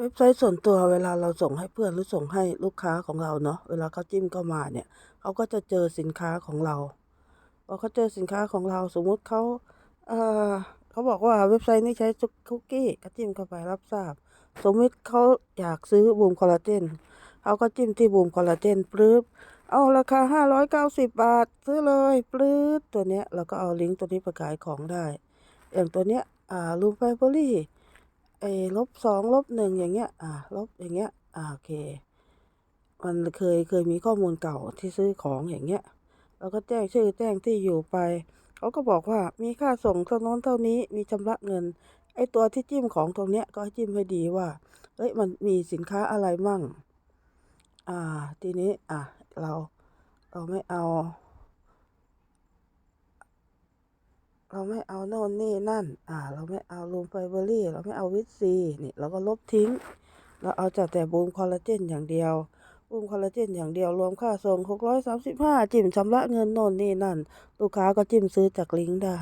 เว็บไซต์ส่วนตัวเวลาเราส่งให้เพื่อนหรือส่งให้ลูกค้าของเราเนาะเวลาเขาจิ้มเข้ามาเนี่ยเขาก็จะเจอสินค้าของเราพอเขาเจอสินค้าของเราสมมุติเขาเอ่อเขาบอกว่าเว็บไซต์นี้ใช้คุกกี้ก็จิ้มเข้าไปรับทราบ สมมติเขาอยากซื้อบูมคอลลาเจนเขาก็จิ้มที่บูมคอลลาเจนปลื้บเอาราคาห้าร้อยเก้าสิบบาท ซื้อเลยปลื้บตัวเนี้ยเราก็เอาลิงก์ตัวนี้ไปขายของได้ อย่างตัวเนี้ยอ่าลูมไฟเบอรี่ ไอ้ลบสองลบหนึ่งอย่างเงี้ย อ่า ลบอย่างเงี้ย อ่าโอเค มันเคยเคยมีข้อมูลเก่าที่ซื้อของอย่างเงี้ยเราก็แจ้งชื่อแจ้งที่อยู่ไป เขาก็บอกว่ามีค่าส่งเท่านั้นเท่านี้มีชำระเงิน ไอ้ตัวที่จิ้มของตรงเนี้ยก็จิ้มให้ดีว่า เอ้ยมันมีสินค้าอะไรมั่ง อ่า ทีนี้ อะ เรา เราไม่เอา เราไม่เอาโน่นนี่นั่น อ่า เราไม่เอาลูมไฟเบอรี่ เราไม่เอาวิตซีนี่เราก็ลบทิ้ง เราเอาจากแต่บูมคอลลาเจนอย่างเดียวบูมคอลลาเจนอย่างเดียวรวมค่าส่งหกร้อยสามสิบห้าจิ้มชำระเงินโน่นนี่นั่น ลูกค้าก็จิ้มซื้อจากลิงก์ได้